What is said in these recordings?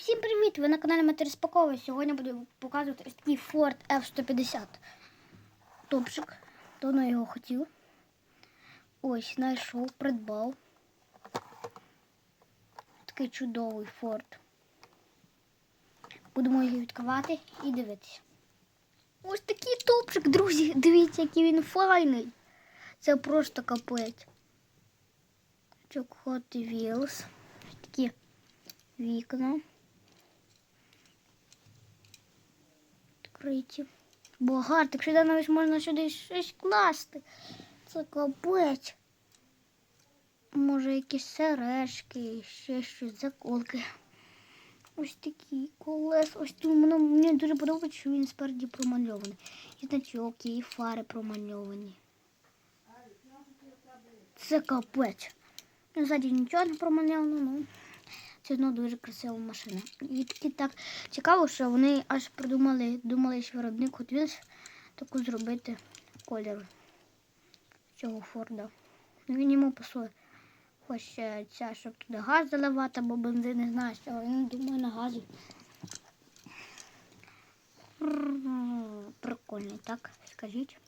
Всім привіт! Ви на каналі Матері Спакової. Сьогодні буду показувати ось такий Ford F-150. Топчик. Давно його хотів. Ось, знайшов, придбав. Такий чудовий Ford. Будемо його відкривати і дивитися. Ось такий топчик, друзі. Дивіться, який він файний. Це просто капець. Чок Hot Wheels. Ось такі вікна. Відкриті. Багато, так сюди навіть можна сюди щось класти. Це капець. Може якісь сережки, ще щось, заколки. Ось такі колес. Ось тут воно мені дуже подобається, що він спереді промальований. І значок, і фари промальовані. Це капець. Ззаді нічого не промальовано, ну це одно дуже красива машина. І таки так цікаво, що вони аж придумали, думали, що виробник Wheels таку зробити колір цього Форда. Ну, Він йому пасує. Ось е, ця, щоб туди газ заливати, або бензин, не знаю, що він думає на газі. Прикольний, так, скажіть.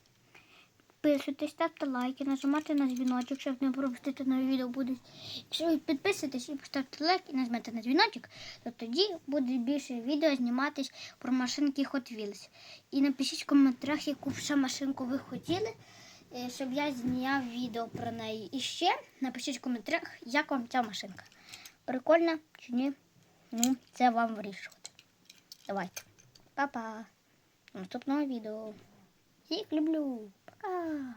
Підписуйтесь, ставте лайки, нажимайте на дзвіночок, щоб не пропустити нові відео будуть. Якщо ви підписуєтесь і поставите лайк і нажмете на дзвіночок, то тоді буде більше відео зніматись про машинки Hot Wheels. І напишіть в коментарях, яку б ще машинку ви хотіли, е, щоб я зняв відео про неї. І ще напишіть в коментарях, як вам ця машинка. Прикольна чи ні? Ну, це вам вирішувати. Давайте. Па-па. До наступного відео. Всіх люблю. Пока.